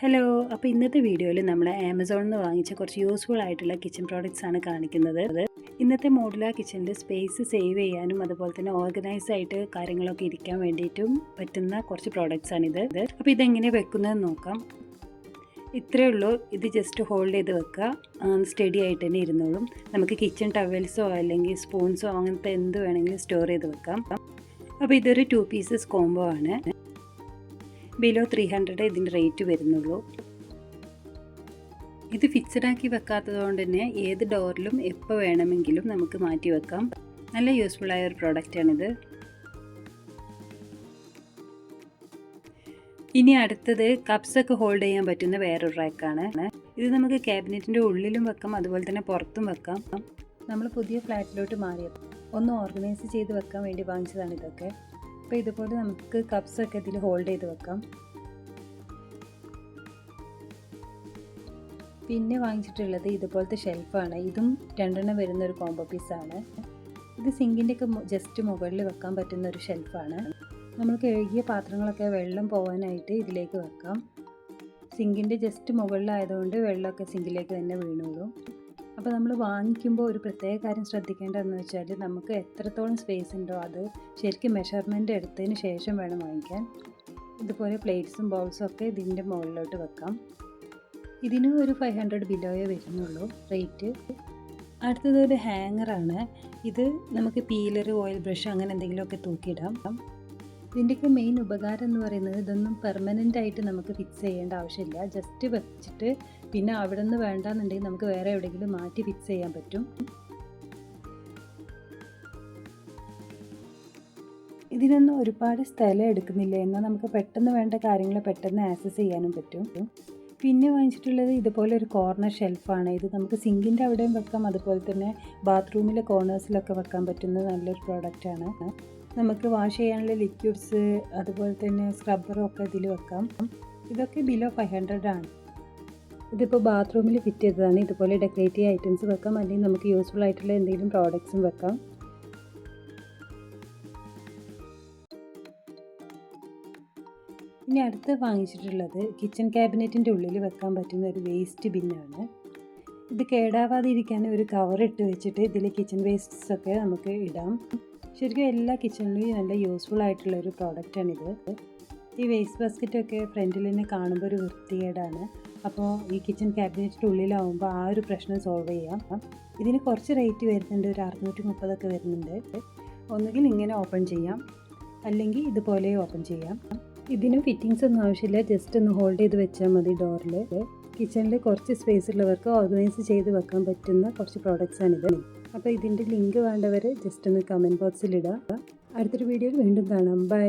Hello അപ്പോൾ ഇന്നത്തെ വീഡിയോയിൽ നമ്മൾ ആമസോണിൽ നിന്ന് വാങ്ങിച്ച കുറച്ച് യൂസ്ഫുൾ ആയിട്ടുള്ള കിച്ചൺ പ്രോഡക്റ്റ്സ് ആണ് കാണിക്കുന്നത്. ഇന്നത്തെ മോഡുലാർ കിച്ചണിൽ സ്പേസ് സേവ് ചെയ്യാനും അതുപോലെ തന്നെ ഓർഗനൈസ് ആയിട്ട് കാര്യങ്ങളൊക്കെ ഇരിക്കാൻ വേണ്ടിയിട്ടും പറ്റുന്ന കുറച്ച് പ്രോഡക്റ്റ്സ് ആണിത് അപ്പോൾ ഇതെങ്ങനെ വെക്കുന്നതെന്ന് നോക്കാം. ഇത്രയേ ഉള്ളൂ. ഇത് ജസ്റ്റ് ഹോൾഡ് ചെയ്ത് വെക്കുക. സ്റ്റഡി ആയിട്ട് തന്നെ ഇരുന്നോളും. നമുക്ക് കിച്ചൺ ടവൽസോ അല്ലെങ്കിൽ സ്പൂൺസോ അങ്ങനത്തെ എന്ത് വേണമെങ്കിലും സ്റ്റോർ ചെയ്ത് വെക്കാം. അപ്പോൾ ഇതൊരു ടു പീസസ് കോംബോ ആണ്. ബിലോ ത്രീ ഹൺഡ്രഡ് ഇതിന്റെ റേറ്റ് വരുന്നുള്ളൂ. ഇത് ഫിക്സഡ് ആക്കി വെക്കാത്തത് കൊണ്ട് തന്നെ ഏത് ഡോറിലും എപ്പോൾ വേണമെങ്കിലും നമുക്ക് മാറ്റി വെക്കാം. നല്ല യൂസ്ഫുൾ ആയ ഒരു പ്രോഡക്റ്റാണിത് ഇനി അടുത്തത് കപ്സ് ഒക്കെ ഹോൾഡ് ചെയ്യാൻ പറ്റുന്ന വേറൊരു റാക്കാണ് ഇത് നമുക്ക് ക്യാബിനറ്റിന്റെ ഉള്ളിലും വെക്കാം അതുപോലെ തന്നെ പുറത്തും വെക്കാം. നമ്മൾ പുതിയ ഫ്ലാറ്റിലോട്ട് മാറിയത്. ഒന്ന് ഓർഗനൈസ് ചെയ്ത് വെക്കാൻ വേണ്ടി വാങ്ങിച്ചതാണ് ഇതൊക്കെ. അപ്പോൾ ഇതുപോലെ നമുക്ക് കപ്സൊക്കെ ഇതിൽ ഹോൾഡ് ചെയ്ത് വെക്കാം. പിന്നെ വാങ്ങിച്ചിട്ടുള്ളത് ഇതുപോലത്തെ ഷെൽഫാണ് ഇതും രണ്ടെണ്ണം വരുന്ന ഒരു കോംബോ പീസാണ് ഇത് സിങ്കിന്റെ ഒക്കെ ജസ്റ്റ് മുകളിൽ വെക്കാൻ പറ്റുന്ന ഒരു ഷെൽഫാണ് നമ്മൾ കഴുകിയ പാത്രങ്ങളൊക്കെ വെള്ളം പോകാനായിട്ട് ഇതിലേക്ക് വെക്കാം. സിങ്കിന്റെ ജസ്റ്റ് മുകളിലായതുകൊണ്ട് വെള്ളമൊക്കെ സിങ്കിലേക്ക് തന്നെ വീണോളും അപ്പോൾ നമ്മൾ വാങ്ങിക്കുമ്പോൾ ഒരു പ്രത്യേക കാര്യം ശ്രദ്ധിക്കേണ്ടതെന്ന് വെച്ചാൽ നമുക്ക് എത്രത്തോളം സ്പേസ് ഉണ്ടോ അത് ശരിക്കും മെഷർമെന്റ് എടുത്തതിന് ശേഷം വേണം വാങ്ങിക്കാൻ. ഇതുപോലെ പ്ലേറ്റ്സും ബൗൾസും ഒക്കെ ഇതിന്റെ മുകളിലോട്ട് വെക്കാം. ഇതിനും ഒരു ഫൈവ് ഹൺഡ്രഡ് ബിലോയേ വരുന്നുള്ളൂ റേറ്റ് അടുത്തത് ഒരു ഹാങ്ങറാണ് ഇത് നമുക്ക് പീലർ ഓയിൽ ബ്രഷ് അങ്ങനെ എന്തെങ്കിലുമൊക്കെ തൂക്കിയിടാം. ഇതിന്റെയൊക്കെ മെയിൻ ഉപകാരം എന്ന് പറയുന്നത് ഇതൊന്നും പെർമനന്റ് ആയിട്ട് നമുക്ക് ഫിക്സ് ചെയ്യേണ്ട ആവശ്യമില്ല. ജസ്റ്റ് വെച്ചിട്ട് പിന്നെ അവിടെ നിന്ന് വേണ്ടാന്നുണ്ടെങ്കിൽ നമുക്ക് വേറെ എവിടെയെങ്കിലും മാറ്റി ഫിക്സ് ചെയ്യാൻ പറ്റും. ഇതിനൊന്നും ഒരുപാട് സ്ഥലം എടുക്കുന്നില്ല. എന്നാൽ നമുക്ക് പെട്ടെന്ന് വേണ്ട കാര്യങ്ങൾ പെട്ടെന്ന് ആക്സസ് ചെയ്യാനും പറ്റും. പിന്നെ വാങ്ങിച്ചിട്ടുള്ളത് ഇതുപോലെ ഒരു കോർണർ ഷെൽഫാണ് ഇത് നമുക്ക് സിങ്കിന്റെ അവിടെയും വെക്കാം. അതുപോലെ തന്നെ ബാത്റൂമിലെ കോർണേഴ്സിലൊക്കെ വെക്കാൻ പറ്റുന്ന നല്ലൊരു പ്രോഡക്റ്റാണ് നമുക്ക് വാഷ് ചെയ്യാനുള്ള ലിക്വിഡ്സ് അതുപോലെ തന്നെ സ്ക്രബ്ബറും ഒക്കെ ഇതിൽ വെക്കാം. ഇതൊക്കെ ബിലോ ഫൈവ് ഹൺഡ്രഡ് ആണ്. ഇതിപ്പോൾ ബാത്റൂമിൽ ഫിറ്റ് ചെയ്തതാണ്. ഇതുപോലെ ഡെക്കറേറ്റീവ് ഐറ്റംസ് വെക്കാം. അല്ലെങ്കിൽ നമുക്ക് യൂസ്ഫുൾ ആയിട്ടുള്ള എന്തെങ്കിലും പ്രോഡക്ട്സും വെക്കാം. ഇനി അടുത്ത് വാങ്ങിച്ചിട്ടുള്ളത് കിച്ചൺ ക്യാബിനറ്റിന്റെ ഉള്ളിൽ വെക്കാൻ പറ്റുന്ന ഒരു വേസ്റ്റ് ബിന്നാണ് ഇത് കേടാവാതിരിക്കാൻ ഒരു കവർ ഇട്ട് വെച്ചിട്ട് ഇതിൽ കിച്ചൺ വേസ്റ്റ്സ് ഒക്കെ നമുക്ക് ഇടാം. ശരിക്കും എല്ലാ കിച്ചണിലും നല്ല യൂസ്ഫുൾ ആയിട്ടുള്ള ഒരു പ്രോഡക്റ്റാണിത് ഈ വേസ്റ്റ് ബാസ്ക്കറ്റൊക്കെ ഫ്രണ്ടിൽ തന്നെ കാണുമ്പോൾ ഒരു വൃത്തികേടാണ്. അപ്പോൾ ഈ കിച്ചൺ ക്യാബിനറ്റിന്റെ ഉള്ളിലാവുമ്പോൾ ആ ഒരു പ്രശ്നം സോൾവ് ചെയ്യാം. ഇതിന് കുറച്ച് റേറ്റ് വരുന്നുണ്ട് ഒരു അറുന്നൂറ്റി മുപ്പതൊക്കെ വരുന്നുണ്ട്. ഒന്നുകിൽ ഇങ്ങനെ ഓപ്പൺ ചെയ്യാം അല്ലെങ്കിൽ ഇതുപോലെ ഓപ്പൺ ചെയ്യാം. ഇതിന് ഫിറ്റിങ്സ് ഒന്നും ആവശ്യമില്ല ജസ്റ്റ് ഒന്ന് ഹോൾഡ് ചെയ്ത് വെച്ചാൽ മതി ഡോറിൽ കിച്ചണിൽ കുറച്ച് സ്പേസ് ഉള്ളവർക്ക് ഓർഗനൈസ് ചെയ്ത് വെക്കാൻ പറ്റുന്ന കുറച്ച് പ്രോഡക്റ്റ്സാണിത് അപ്പോൾ ഇതിന്റെ ലിങ്ക് വേണ്ടവർ ജസ്റ്റ് ഒന്ന് കമന്റ് ബോക്സിൽ ഇടുക. അടുത്തൊരു വീഡിയോയിൽ വീണ്ടും കാണാം. ബൈ